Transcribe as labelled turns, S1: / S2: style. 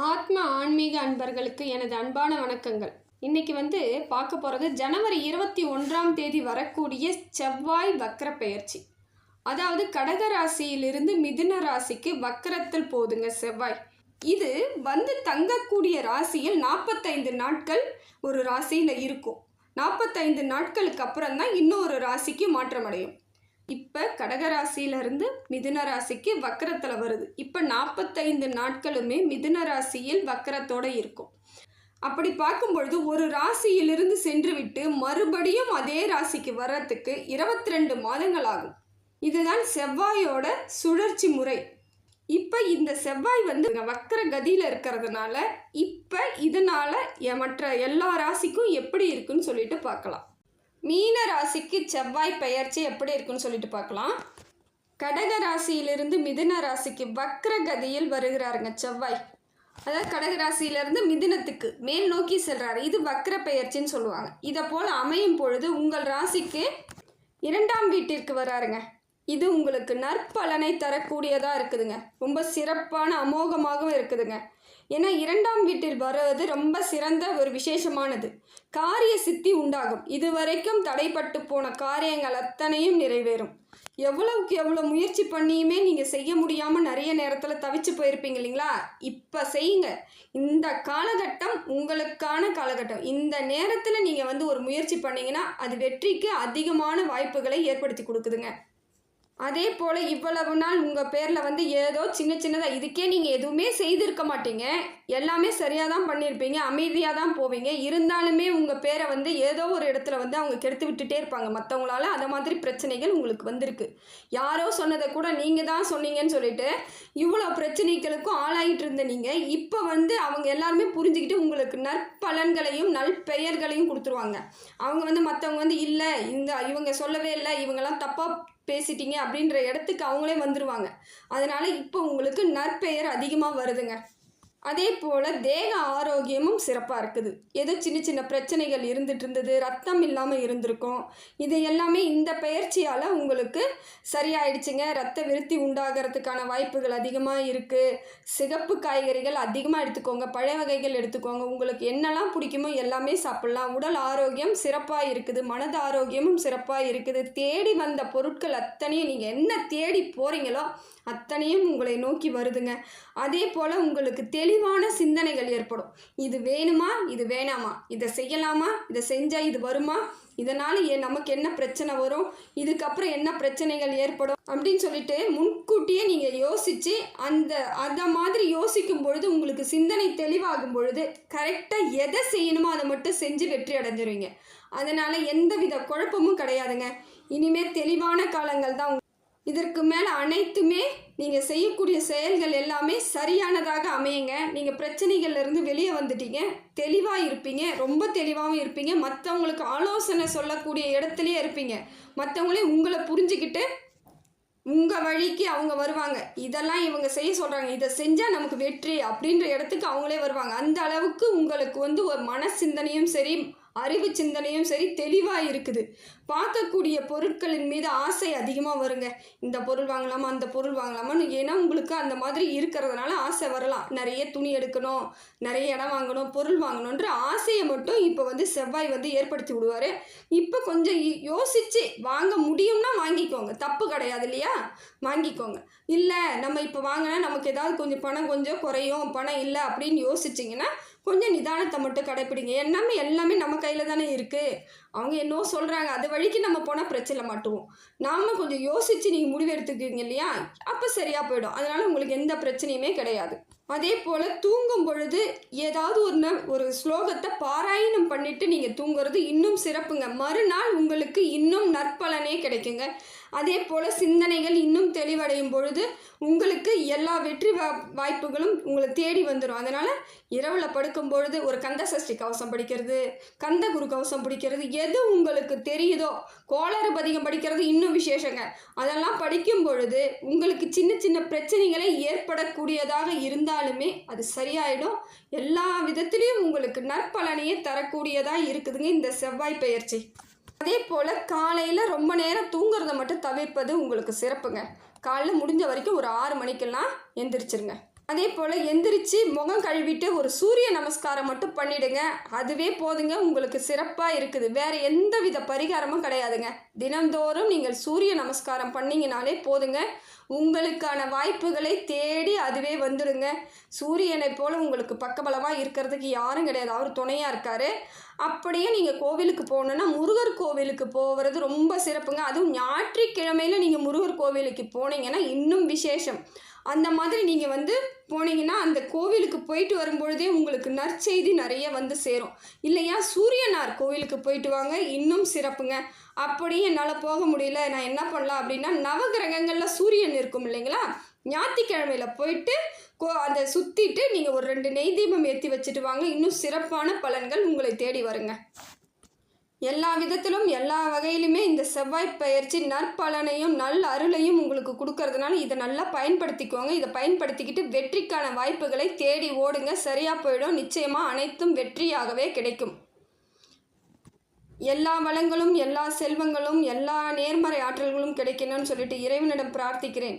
S1: ஆத்ம ஆன்மீக அன்பர்களுக்கு எனது அன்பான வணக்கங்கள். இன்னைக்கு வந்து பார்க்க போகிறது ஜனவரி இருபத்தி ஒன்றாம் தேதி வரக்கூடிய செவ்வாய் வக்கர பெயர்ச்சி. அதாவது கடக ராசியிலிருந்து மிதுன ராசிக்கு வக்கரத்தில் போதுங்க செவ்வாய். இது வந்து தங்கக்கூடிய ராசியில் நாற்பத்தைந்து நாட்கள் ஒரு ராசியில் இருக்கும். நாற்பத்தைந்து நாட்களுக்கு அப்புறம் தான் இன்னொரு ராசிக்கு மாற்றமடையும். இப்போ கடகராசியிலிருந்து மிதுன ராசிக்கு வக்கரத்தில் வருது. இப்போ நாற்பத்தைந்து நாட்களுமே மிதுன ராசியில் வக்கரத்தோடு இருக்கும். அப்படி பார்க்கும் பொழுது ஒரு ராசியிலிருந்து சென்று விட்டு மறுபடியும் அதே ராசிக்கு வர்றதுக்கு இருபத்தி ரெண்டு மாதங்கள் ஆகும். இதுதான் செவ்வாயோட சுழற்சி முறை. இப்போ இந்த செவ்வாய் வந்து வக்கர கதியில் இருக்கிறதுனால இப்போ இதனால் மற்ற எல்லா ராசிக்கும் எப்படி இருக்குன்னு சொல்லிட்டு பார்க்கலாம். மீன ராசிக்கு செவ்வாய் பெயர்ச்சி எப்படி இருக்குன்னு சொல்லிட்டு பார்க்கலாம். கடக ராசியிலிருந்து மிதுன ராசிக்கு வக்ர கதியில் வருகிறாருங்க செவ்வாய். அதாவது கடக ராசியிலிருந்து மிதுனத்துக்கு மேல் நோக்கி செல்றாரு. இது வக்ர பெயர்ச்சின்னு சொல்லுவாங்க. இதை போல் அமையும் பொழுது உங்கள் ராசிக்கு இரண்டாம் வீட்டிற்கு வராருங்க. இது உங்களுக்கு நற்பலனை தரக்கூடியதாக இருக்குதுங்க. ரொம்ப சிறப்பான அமோகமாகவும் இருக்குதுங்க. ஏன்னா இரண்டாம் வீட்டில் வருவது ரொம்ப சிறந்த ஒரு விசேஷமானது. காரிய சித்தி உண்டாகும். இதுவரைக்கும் தடைப்பட்டு போன காரியங்கள் அத்தனையும் நிறைவேறும். எவ்வளவுக்கு எவ்வளோ முயற்சி பண்ணியுமே நீங்கள் செய்ய முடியாமல் நிறைய நேரத்தில் தவிச்சு போயிருப்பீங்க இல்லைங்களா? இப்போ செய்யுங்க. இந்த காலகட்டம் உங்களுக்கான காலகட்டம். இந்த நேரத்தில் நீங்கள் வந்து ஒரு முயற்சி பண்ணிங்கன்னா அது வெற்றிக்கு அதிகமான வாய்ப்புகளை ஏற்படுத்தி கொடுக்குதுங்க. அதே போல் இவ்வளவு நாள் உங்கள் பேரில் வந்து ஏதோ சின்ன சின்னதாக இதுக்கே நீங்கள் எதுவுமே செய்திருக்க மாட்டீங்க. எல்லாமே சரியாக தான் பண்ணியிருப்பீங்க அமைதியாக தான் போவீங்க. இருந்தாலுமே உங்கள் பேரை வந்து ஏதோ ஒரு இடத்துல வந்து அவங்க கெடுத்து விட்டுட்டே இருப்பாங்க. மற்றவங்களால அதை மாதிரி பிரச்சனைகள் உங்களுக்கு வந்திருக்கு. யாரோ சொன்னதை கூட நீங்கள் தான் சொன்னீங்கன்னு சொல்லிட்டு இவ்வளோ பிரச்சனைகளுக்கும் ஆளாகிட்டு இருந்த நீங்கள் இப்போ வந்து அவங்க எல்லாருமே புரிஞ்சுக்கிட்டு உங்களுக்கு நற்பலன்களையும் நற்பெயர்களையும் கொடுத்துருவாங்க. அவங்க வந்து மற்றவங்க வந்து இல்லை இந்த இவங்க சொல்லவே இல்லை இவங்கெல்லாம் தப்பாக பேசிட்டீங்க அப்படின்ற இடத்துக்கு அவங்களே வந்துடுவாங்க அதனால் இப்போ உங்களுக்கு நற்பெயர் அதிகமாக வருதுங்க. அதே போல் தேக ஆரோக்கியமும் சிறப்பாக இருக்குது. ஏதோ சின்ன சின்ன பிரச்சனைகள் இருந்துட்டு இருந்தது ரத்தம் இல்லாமல் இருந்திருக்கும். இது எல்லாமே இந்த பயிற்சியால் உங்களுக்கு சரியாயிடுச்சுங்க. ரத்த விருத்தி உண்டாகிறதுக்கான வாய்ப்புகள் அதிகமாக இருக்குது சிகப்பு காய்கறிகள் அதிகமாக எடுத்துக்கோங்க. பழைய வகைகள் எடுத்துக்கோங்க. உங்களுக்கு என்னெல்லாம் பிடிக்குமோ எல்லாமே சாப்பிட்லாம். உடல் ஆரோக்கியம் சிறப்பாக இருக்குது. மனது ஆரோக்கியமும் சிறப்பாக இருக்குது. தேடி வந்த பொருட்கள் அத்தனையும் நீங்கள் என்ன தேடி போகிறீங்களோ அத்தனையும் உங்களை நோக்கி வருதுங்க. அதே போல் உங்களுக்கு தெளிவான சிந்தனைகள் ஏற்படும். இது வேணுமா? இது வேணாமா? இதை செய்யலாமா? இதை செஞ்சால் இது வருமா? இதனால் ஏன் நமக்கு என்ன பிரச்சனை வரும்? இதுக்கப்புறம் என்ன பிரச்சனைகள் ஏற்படும்? அப்படின்னு சொல்லிட்டு முன்கூட்டியே நீங்கள் யோசித்து அந்த அதை மாதிரி யோசிக்கும் பொழுது உங்களுக்கு சிந்தனை தெளிவாகும் பொழுது கரெக்டாக எதை செய்யணுமோ அதை மட்டும் செஞ்சு வெற்றி அடைஞ்சிருவீங்க. அதனால் எந்தவித குழப்பமும் கிடையாதுங்க. இனிமேல் தெளிவான காலங்கள் தான் இதற்கு மேலே அனைத்துமே நீங்கள் செய்யக்கூடிய செயல்கள் எல்லாமே சரியானதாக அமையுங்க. நீங்கள் பிரச்சனைகள்லேருந்து வெளியே வந்துட்டீங்க. தெளிவாக இருப்பீங்க. ரொம்ப தெளிவாகவும் இருப்பீங்க. மற்றவங்களுக்கு ஆலோசனை சொல்லக்கூடிய இடத்துலையே இருப்பீங்க. மற்றவங்களே உங்களை புரிஞ்சுக்கிட்டு உங்கள் வழிக்கு அவங்க வருவாங்க. இதெல்லாம் இவங்க செய்ய சொல்கிறாங்க இதை செஞ்சால் நமக்கு வெற்றி அப்படின்ற இடத்துக்கு அவங்களே வருவாங்க. அந்த அளவுக்கு உங்களுக்கு வந்து ஒரு மன சிந்தனையும் சரி அறிவு சிந்தனையும் சரி தெளிவாக இருக்குது. பார்க்கக்கூடிய பொருட்களின் மீது ஆசை அதிகமாக வருங்க. இந்த பொருள் வாங்கலாமா அந்த பொருள் வாங்கலாமான்னு ஏன்னா உங்களுக்கு அந்த மாதிரி இருக்கிறதுனால ஆசை வரலாம். நிறைய துணி எடுக்கணும் நிறைய இடம் வாங்கணும் பொருள் வாங்கணுன்ற ஆசையை மட்டும் இப்போ வந்து செவ்வாய் வந்து ஏற்படுத்தி விடுவார். இப்போ கொஞ்சம் யோசித்து வாங்க முடியும்னா வாங்கிக்கோங்க. தப்பு கிடையாது இல்லையா? வாங்கிக்கோங்க. இல்லை நம்ம இப்போ வாங்கினா நமக்கு ஏதாவது கொஞ்சம் பணம் கொஞ்சம் குறையும் பணம் இல்லை அப்படின்னு யோசிச்சிங்கன்னா கொஞ்சம் நிதானத்தை மட்டும் கடைப்பிடிங்க. எல்லாமே எல்லாமே நம்ம கையில் தானே இருக்குது அவங்க என்னவோ சொல்கிறாங்க அது வழிக்கு நம்ம போனால் பிரச்சனை மாட்டுவோம். நாம் கொஞ்சம் யோசித்து நீங்கள் முடிவெடுத்துக்குவீங்க இல்லையா? அப்போ சரியாக போயிடும். அதனால் உங்களுக்கு எந்த பிரச்சனையுமே கிடையாது. அதே போல் தூங்கும் பொழுது ஏதாவது ஒரு ஒரு ஸ்லோகத்தை பாராயணம் பண்ணிவிட்டு நீங்கள் தூங்குறது இன்னும் சிறப்புங்க. மறுநாள் உங்களுக்கு இன்னும் நற்பலனே கிடைக்குங்க. அதே போல் சிந்தனைகள் இன்னும் தெளிவடையும் பொழுது உங்களுக்கு எல்லா வெற்றி வா வாய்ப்புகளும் உங்களை தேடி வந்துடும் அதனால் இரவில் படுக்கும் பொழுது ஒரு கந்த சஷ்டி கவசம் படிக்கிறது கந்த குரு கவசம் பிடிக்கிறது எது உங்களுக்கு தெரியுதோ? கோளாறு பதிகம் படிக்கிறது இன்னும் விசேஷங்க. அதெல்லாம் படிக்கும் பொழுது உங்களுக்கு சின்ன சின்ன பிரச்சனைகளை ஏற்படக்கூடியதாக இருந்தாலுமே அது சரியாயிடும். எல்லா விதத்திலையும் உங்களுக்கு நற்பலனையே தரக்கூடியதாக இருக்குதுங்க இந்த செவ்வாய் பயிற்சி அதே போல் காலையில் ரொம்ப நேரம் தூங்குறத மட்டும் தவிர்ப்பது உங்களுக்கு சிறப்புங்க. காலைல முடிஞ்ச வரைக்கும் ஒரு ஆறு மணிக்கெல்லாம் எந்திரிச்சிருங்க. அதே போல் எந்திரிச்சு முகம் கழுவிட்டு ஒரு சூரிய நமஸ்காரம் மட்டும் பண்ணிடுங்க. அதுவே போதுங்க. உங்களுக்கு சிறப்பாக இருக்குது. வேறு எந்த வித பரிகாரமும் கிடையாதுங்க. தினந்தோறும் நீங்கள் சூரிய நமஸ்காரம் பண்ணிங்கனாலே போதுங்க. உங்களுக்கான வாய்ப்புகளை தேடி அதுவே வந்துடுங்க. சூரியனை போல் உங்களுக்கு பக்கபலமாக இருக்கிறதுக்கு யாரும் கிடையாது. அவர் துணையாக இருக்கார். அப்படியே நீங்கள் கோவிலுக்கு போகணுன்னா முருகர் கோவிலுக்கு போகிறது ரொம்ப சிறப்புங்க. அதுவும் ஞாயிற்றுக்கிழமையில் நீங்கள் முருகர் கோவிலுக்கு போனீங்கன்னா இன்னும் விசேஷம். அந்த மாதிரி நீங்கள் வந்து போனீங்கன்னா அந்த கோவிலுக்கு போயிட்டு வரும்பொழுதே உங்களுக்கு நற்செய்தி நிறைய வந்து சேரும். இல்லையா? சூரியனார் கோவிலுக்கு போயிட்டு வாங்க இன்னும் சிறப்புங்க. அப்படியும் என்னால் போக முடியல. நான் என்ன பண்ணலாம் அப்படின்னா நவகிரகங்களில் சூரியன் இருக்கும் இல்லைங்களா? ஞாயிற்றுக்கிழமையில் போயிட்டு கோ அதை சுற்றிட்டு நீங்கள் ஒரு ரெண்டு நெய் தீபம் ஏற்றி வச்சுட்டு வாங்க. இன்னும் சிறப்பான பலன்கள் உங்களை தேடி வருங்க. எல்லா விதத்திலும் எல்லா வகையிலுமே இந்த செவ்வாய் பயிற்சி நற்பலனையும் நல் அருளையும் உங்களுக்கு கொடுக்கறதுனால இதை நல்லா பயன்படுத்திக்கோங்க. இதை பயன்படுத்திக்கிட்டு வெற்றிக்கான வாய்ப்புகளை தேடி ஓடுங்க. சரியாக போயிடும். நிச்சயமாக அனைத்தும் வெற்றியாகவே கிடைக்கும். எல்லா வளங்களும் எல்லா செல்வங்களும் எல்லா நேர்மறை ஆற்றல்களும் கிடைக்கணும்னு சொல்லிட்டு இறைவனிடம் பிரார்த்திக்கிறேன்.